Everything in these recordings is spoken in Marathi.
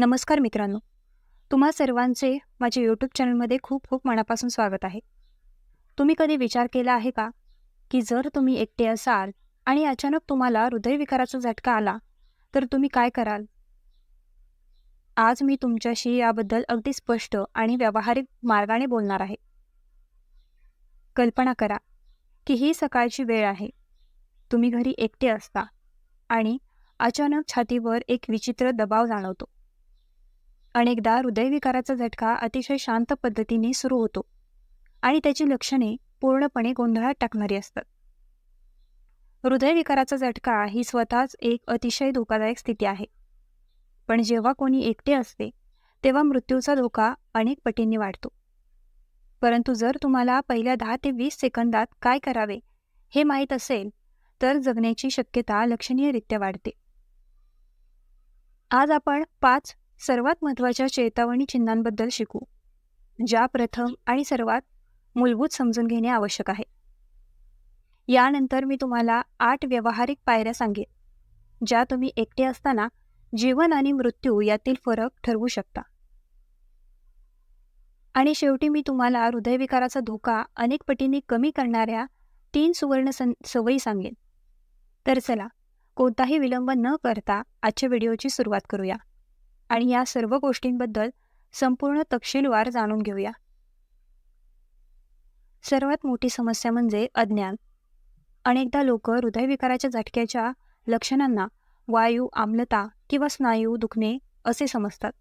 नमस्कार मित्रांनो. तुम्हा सर्वांचे माझ्या यूट्यूब चॅनलमध्ये खूप खूप मनापासून स्वागत आहे. तुम्ही कधी विचार केला आहे का? की जर तुम्ही एकटे असाल आणि अचानक तुम्हाला हृदयविकाराचा झटका आला तर तुम्ही काय कराल? आज मी तुमच्याशी याबद्दल अगदी स्पष्ट आणि व्यावहारिक मार्गाने बोलणार आहे. कल्पना करा की ही सकाळची वेळ आहे. तुम्ही घरी एकटे असता आणि अचानक छातीवर एक विचित्र दबाव जाणवतो. अनेकदा हृदयविकाराचा झटका अतिशय शांत पद्धतीने सुरू होतो आणि त्याची लक्षणे पूर्णपणे गोंधळात टाकणारी असतात. हृदयविकाराचा झटका ही स्वतःच एक अतिशय धोकादायक स्थिती आहे. पण जेव्हा कोणी एकटे असते तेव्हा मृत्यूचा धोका अनेक पटींनी वाढतो. परंतु जर तुम्हाला पहिल्या दहा ते वीस सेकंदात काय करावे हे माहीत असेल तर जगण्याची शक्यता लक्षणीयरित्या वाढते. आज आपण पाच सर्वात महत्त्वाच्या चेतावणी चिन्हांबद्दल शिकू ज्या प्रथम आणि सर्वात मूलभूत समजून घेणे आवश्यक आहे. यानंतर मी तुम्हाला आठ व्यावहारिक पायऱ्या सांगेन ज्या तुम्ही एकटे असताना जीवन आणि मृत्यू यातील फरक ठरवू शकता. आणि शेवटी मी तुम्हाला हृदयविकाराचा धोका अनेक पटींनी कमी करणाऱ्या तीन सुवर्ण सं सवयी सांगेन. तर चला कोणताही विलंब न करता आजच्या व्हिडिओची सुरुवात करूया. आणि या सर्व गोष्टींबद्दल संपूर्ण तपशीलवार जाणून घेऊया. सर्वात मोठी समस्या म्हणजे अज्ञान. अनेकदा लोक हृदयविकाराच्या झटक्याच्या लक्षणांना वायू आम्लता किंवा स्नायू दुखणे असे समजतात.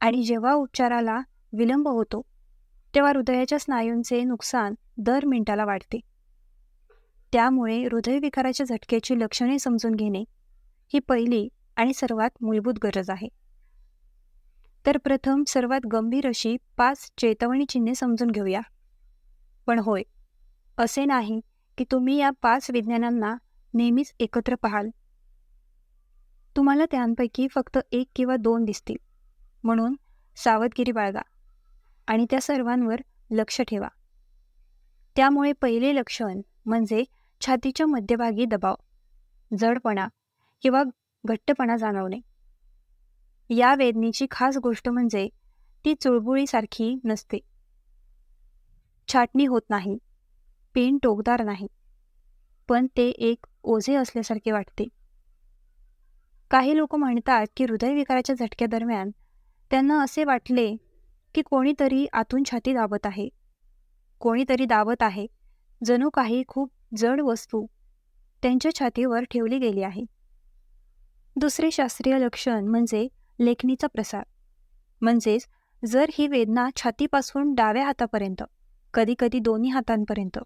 आणि जेव्हा उपचाराला विलंब होतो तेव्हा हृदयाच्या स्नायूंचे नुकसान दर मिनिटाला वाढते. त्यामुळे हृदयविकाराच्या झटक्याची लक्षणे समजून घेणे ही पहिली आणि सर्वात मूलभूत गरज आहे. तर प्रथम सर्वात गंभीर अशी पाच चेतवणी चिन्हे समजून घेऊया. पण होय असे नाही की तुम्ही या पाच विज्ञानांना नेहमीच एकत्र पाहाल. तुम्हाला त्यांपैकी फक्त एक किंवा दोन दिसतील. म्हणून सावधगिरी बाळगा आणि त्या सर्वांवर लक्ष ठेवा. त्यामुळे पहिले लक्षण म्हणजे छातीच्या मध्यभागी दबाव जडपणा किंवा घट्टपणा जाणवणे. या वेदनेची खास गोष्ट म्हणजे ती चुळबुळीसारखी नसते. छाटणी होत नाही. पेन टोकदार नाही. पण ते एक ओझे असल्यासारखे वाटते. काही लोक म्हणतात की हृदयविकाराच्या झटक्यादरम्यान त्यांना असे वाटले की कोणीतरी आतून छाती दाबत आहे. कोणीतरी दाबत आहे. जणू काही खूप जड वस्तू त्यांच्या छातीवर ठेवली गेली आहे. दुसरे शास्त्रीय लक्षण म्हणजे लेखणीचा प्रसार. म्हणजेच जर ही वेदना छातीपासून डाव्या हातापर्यंत कधीकधी दोन्ही हातांपर्यंत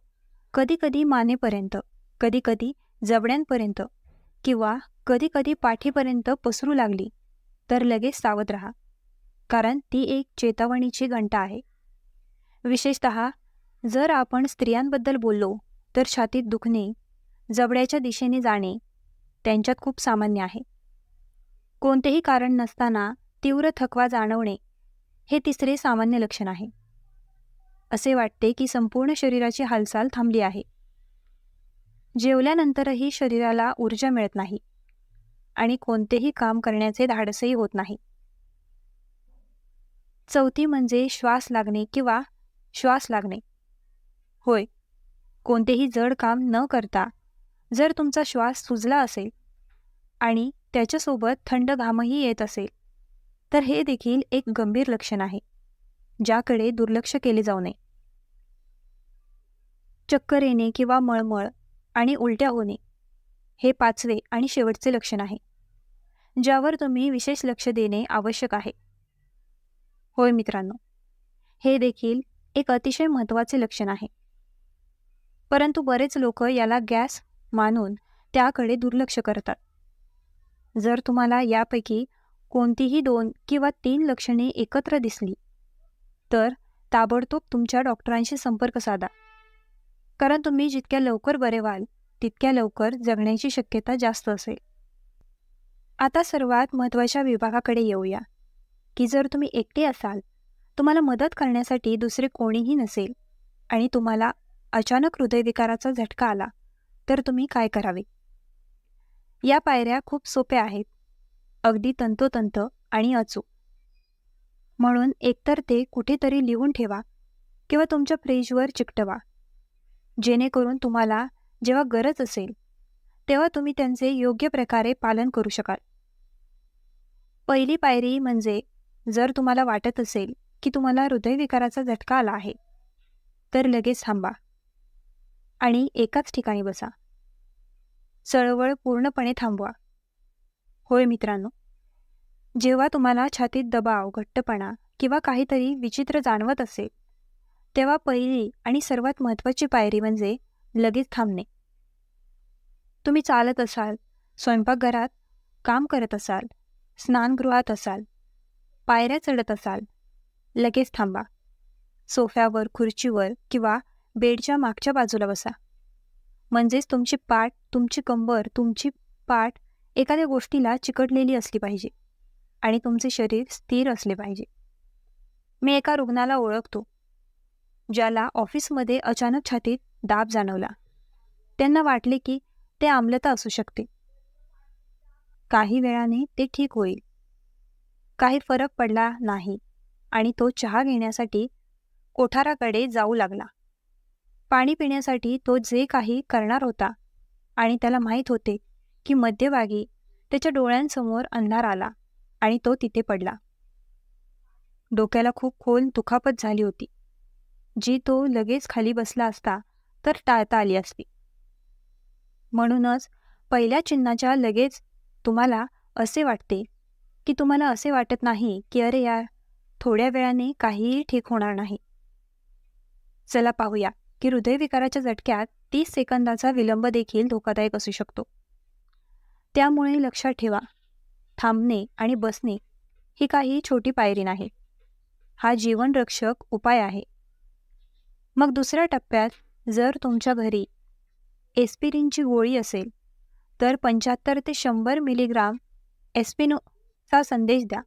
कधीकधी मानेपर्यंत कधीकधी जबड्यांपर्यंत किंवा कधीकधी पाठीपर्यंत पसरू लागली तर लगेच सावध राहा. कारण ती एक चेतावणीची घंटा आहे. विशेषत जर आपण स्त्रियांबद्दल बोललो तर छातीत दुखणे जबड्याच्या दिशेने जाणे त्यांच्यात खूप सामान्य आहे. कोणतेही कारण नसताना तीव्र थकवा जाणवणे हे तिसरे सामान्य लक्षण आहे. असे वाटते की संपूर्ण शरीराची हालचाल थांबली आहे. जेवल्यानंतरही शरीराला ऊर्जा मिळत नाही आणि कोणतेही काम करण्याचे धाडसही होत नाही. चौथी म्हणजे श्वास लागणे किंवा श्वास लागणे. होय कोणतेही जड काम न करता जर तुमचा श्वास सुजला असेल आणि त्याच्यासोबत थंड घामही येत असेल. तर हे देखील एक गंभीर लक्षण आहे ज्याकडे दुर्लक्ष केले जाऊ नये. चक्कर येणे किंवा मळमळ आणि उलट्या होणे हे पाचवे आणि शेवटचे लक्षण आहे ज्यावर तुम्ही विशेष लक्ष देणे आवश्यक आहे. होय मित्रांनो हे देखील एक अतिशय महत्त्वाचे लक्षण आहे. परंतु बरेच लोक याला गॅस मानून त्याकडे दुर्लक्ष करतात. जर तुम्हाला यापैकी कोणतीही दोन किंवा तीन लक्षणे एकत्र दिसली तर ताबडतोब तुमच्या डॉक्टरांशी संपर्क साधा. कारण तुम्ही जितक्या लवकर बरे व्हाल तितक्या लवकर जगण्याची शक्यता जास्त असेल. आता सर्वात महत्त्वाच्या विभागाकडे येऊया की जर तुम्ही एकटे असाल तुम्हाला मदत करण्यासाठी दुसरे कोणीही नसेल आणि तुम्हाला अचानक हृदयविकाराचा झटका आला तर तुम्ही काय करावे? या पायऱ्या खूप सोप्या आहेत. अगदी तंतोतंत आणि अचूक. म्हणून एकतर ते कुठेतरी लिहून ठेवा किंवा तुमच्या फ्रीजवर चिकटवा. जेणेकरून तुम्हाला जेव्हा गरज असेल तेव्हा तुम्ही त्यांचे योग्य प्रकारे पालन करू शकाल. पहिली पायरी म्हणजे जर तुम्हाला वाटत असेल की तुम्हाला हृदयविकाराचा झटका आला आहे तर लगेच थांबा आणि एकाच ठिकाणी बसा. चळवळ पूर्णपणे थांबवा. होय मित्रांनो जेव्हा तुम्हाला छातीत दबाव घट्टपणा किंवा काहीतरी विचित्र जाणवत असेल तेव्हा पहिली आणि सर्वात महत्त्वाची पायरी म्हणजे लगेच थांबणे. तुम्ही चालत असाल स्वयंपाकघरात काम करत असाल स्नानगृहात असाल पायऱ्या चढत असाल लगेच थांबा. सोफ्यावर खुर्चीवर किंवा बेडच्या मागच्या बाजूला बसा. म्हणजेच तुमची पाठ तुमची कंबर तुमची पाठ एखाद्या गोष्टीला चिकटलेली असली पाहिजे आणि तुमचे शरीर स्थिर असले पाहिजे. मी एका रुग्णाला ओळखतो ज्याला ऑफिसमध्ये अचानक छातीत दाब जाणवला. त्यांना वाटले की ते आम्लता असू शकते. काही वेळाने ते ठीक होईल. काही फरक पडला नाही आणि तो चहा घेण्यासाठी कोठाराकडे जाऊ लागला. पाणी पिण्यासाठी तो जे काही करणार होता आणि त्याला माहीत होते की मध्यभागी त्याच्या डोळ्यांसमोर अंधार आला आणि तो तिथे पडला. डोक्याला खूप खोल दुखापत झाली होती. जी तो लगेच खाली बसला असता तर टाळता आली असती. म्हणूनच पहिल्या चिन्हाच्या लगेच तुम्हाला असे वाटते की तुम्हाला असे वाटत नाही की अरे यार थोड्या वेळाने काहीही ठीक होणार नाही. चला पाहूया. की हृदयविकाराच्या झटक्यात तीस सेकंदाचा विलंब देखील धोकादायक असू शकतो. त्यामुळे लक्षात ठेवा थांबणे आणि बसणे ही काही छोटी पायरी नाही हा जीवनरक्षक उपाय आहे. मग दुसऱ्या टप्प्यात जर तुमच्या घरी एस्पिरिनची गोळी असेल तर पंच्याहत्तर ते शंभर मिलीग्राम एस्पिनोचा संदेश द्या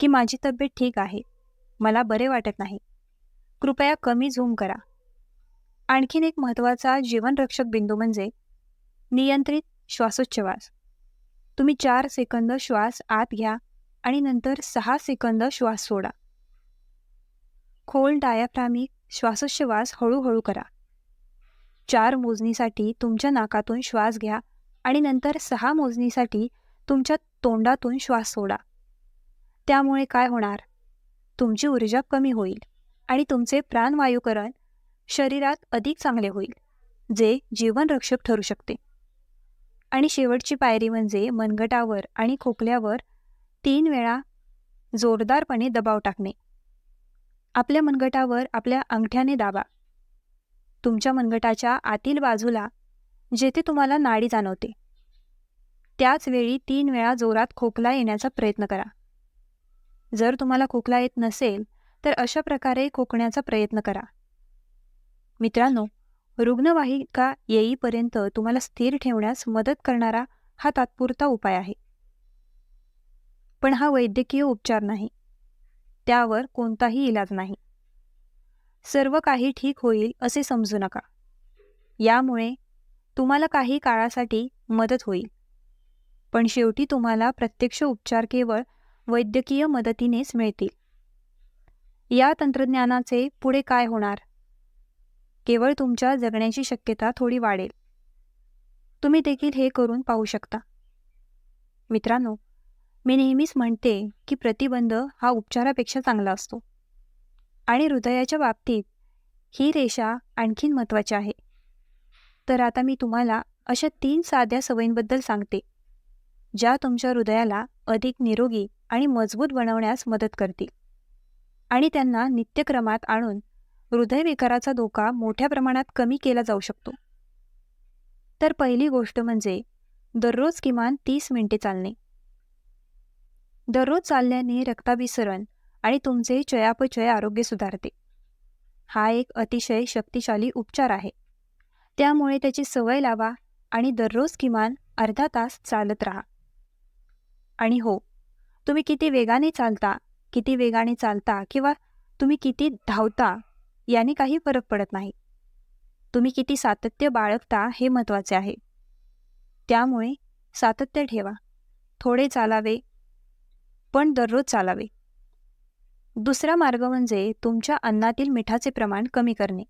की माझी तब्येत ठीक आहे मला बरे वाटत नाही. कृपया कमी झूम करा. आणखीन एक महत्त्वाचा जीवनरक्षक बिंदू म्हणजे नियंत्रित श्वासोच्छवास. तुम्ही चार सेकंद श्वास आत घ्या आणि नंतर सहा सेकंद श्वास सोडा. खोल डायाफ्रामिक श्वासोच्छवास हळूहळू करा. चार मोजणीसाठी तुमच्या नाकातून श्वास घ्या आणि नंतर सहा मोजणीसाठी तुमच्या तोंडातून श्वास सोडा. त्यामुळे काय होणार? तुमची ऊर्जा कमी होईल आणि तुमचे प्राणवायुकरण शरीरात अधिक चांगले होईल जे जीवनरक्षक ठरू शकते. आणि शेवटची पायरी म्हणजे मनगटावर आणि खोकल्यावर तीन वेळा जोरदारपणे दबाव टाकणे. आपल्या मनगटावर आपल्या अंगठ्याने दाबा. तुमच्या मनगटाच्या आतील बाजूला जेथे तुम्हाला नाडी जाणवते. त्याच वेळी तीन वेळा जोरात खोकला येण्याचा प्रयत्न करा. जर तुम्हाला खोकला येत नसेल तर अशा प्रकारे खोकण्याचा प्रयत्न करा. मित्रांनो रुग्णवाहिका येईपर्यंत तुम्हाला स्थिर ठेवण्यास मदत करणारा हा तात्पुरता उपाय आहे. पण हा वैद्यकीय उपचार नाही. त्यावर कोणताही इलाज नाही. सर्व काही ठीक होईल असे समजू नका. यामुळे तुम्हाला काही काळासाठी मदत होईल. पण शेवटी तुम्हाला प्रत्यक्ष उपचार केवळ वैद्यकीय मदतीनेच मिळतील. या तंत्रज्ञानाचे पुढे काय होणार? केवळ तुमच्या जगण्याची शक्यता थोडी वाढेल. तुम्ही देखील हे करून पाहू शकता. मित्रांनो मी नेहमीच म्हणते की प्रतिबंध हा उपचारापेक्षा चांगला असतो. आणि हृदयाच्या बाबतीत ही रेषा आणखीन महत्त्वाची आहे. तर आता मी तुम्हाला अशा तीन साध्या सवयींबद्दल सांगते ज्या तुमच्या हृदयाला अधिक निरोगी आणि मजबूत बनवण्यास मदत करतील. आणि त्यांना नित्यक्रमात आणून हृदयविकाराचा धोका मोठ्या प्रमाणात कमी केला जाऊ शकतो. तर पहिली गोष्ट म्हणजे दररोज किमान तीस मिनिटे चालणे. दररोज चालल्याने रक्ताभिसरण आणि तुमचे चयापचय आरोग्य सुधारते. हा एक अतिशय शक्तिशाली उपचार आहे. त्यामुळे त्याची सवय लावा आणि दररोज किमान अर्धा तास चालत राहा. आणि हो तुम्ही किती वेगाने चालता किती वेगाने चालता किंवा तुम्ही किती धावता याने काही फरक पडत नाही. तुम्ही किती सातत्य बाळगता हे महत्त्वाचे आहे. त्यामुळे सातत्य ठेवा. थोडे चालावे. पण दररोज चालावे. दुसरा मार्ग म्हणजे तुमच्या अन्नातील मिठाचे प्रमाण कमी करणे.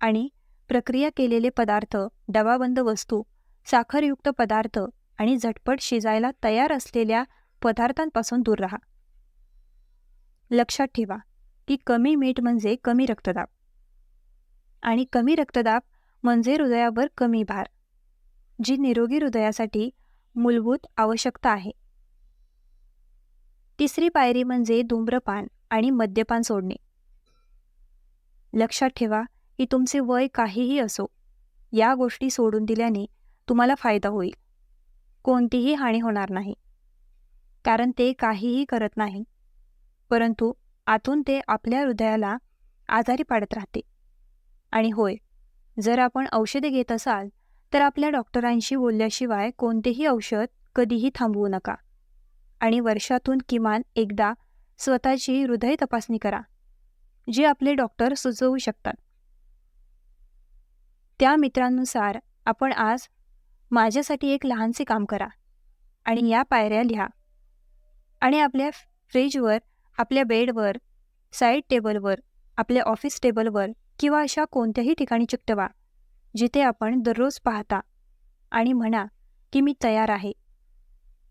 आणि प्रक्रिया केलेले पदार्थ डबाबंद वस्तू साखरयुक्त पदार्थ आणि झटपट शिजायला तयार असलेल्या पदार्थांपासून दूर राहा. लक्षात ठेवा. की कमी मीठ म्हणजे कमी रक्तदाब. आणि कमी रक्तदाब म्हणजे हृदयावर कमी भार जी निरोगी हृदयासाठी मूलभूत आवश्यकता आहे. तिसरी पायरी म्हणजे धूम्रपान आणि मद्यपान सोडणे. लक्षात ठेवा की तुमचे वय काहीही असो या गोष्टी सोडून दिल्याने तुम्हाला फायदा होईल. कोणतीही हानी होणार नाही. कारण ते काहीही करत नाही. परंतु आतून ते आपल्या हृदयाला आजारी पाडत राहते. आणि होय जर आपण औषधे घेत असाल तर आपल्या डॉक्टरांशी बोलल्याशिवाय कोणतेही औषध कधीही थांबवू नका. आणि वर्षातून किमान एकदा स्वतःची हृदय तपासणी करा जी आपले डॉक्टर सुचवू शकतात. त्या मित्रांनुसार आपण आज माझ्यासाठी एक लहानसे काम करा आणि या पायऱ्या लिहा आणि आपल्या फ्रीजवर आपल्या बेडवर साईड टेबलवर आपल्या ऑफिस टेबलवर किंवा अशा कोणत्याही ठिकाणी चिकटवा जिथे आपण दररोज पाहता आणि म्हणा की मी तयार आहे.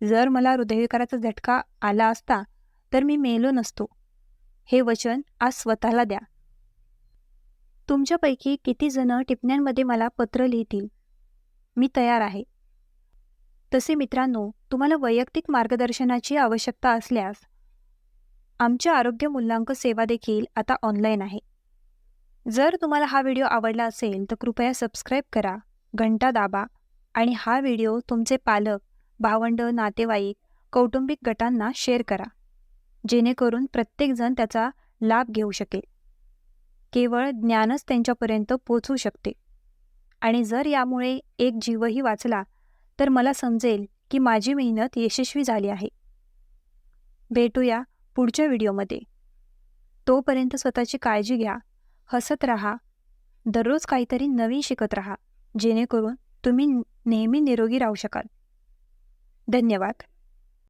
जर मला हृदयविकाराचा झटका आला असता तर मी मेलो नसतो. हे वचन आज स्वतःला द्या. तुमच्यापैकी किती जण टिपण्यांमध्ये मला पत्र लिहितील? मी तयार आहे. तसे मित्रांनो तुम्हाला वैयक्तिक मार्गदर्शनाची आवश्यकता असल्यास आमच्या आरोग्य मूल्यांक सेवा देखील आता ऑनलाईन आहे. जर तुम्हाला हा व्हिडिओ आवडला असेल तर कृपया सबस्क्राईब करा घंटा दाबा आणि हा व्हिडिओ तुमचे पालक भावंड नातेवाईक कौटुंबिक गटांना शेअर करा. जेणेकरून प्रत्येकजण त्याचा लाभ घेऊ शकेल. केवळ ज्ञानच त्यांच्यापर्यंत पोचू शकते. आणि जर यामुळे एक जीवही वाचला तर मला समजेल की माझी मेहनत यशस्वी झाली आहे. भेटूया पुढच्या व्हिडिओमध्ये. तोपर्यंत स्वतःची काळजी घ्या हसत राहा दररोज काहीतरी नवीन शिकत राहा जेणेकरून तुम्ही नेहमी निरोगी राहू शकाल. धन्यवाद.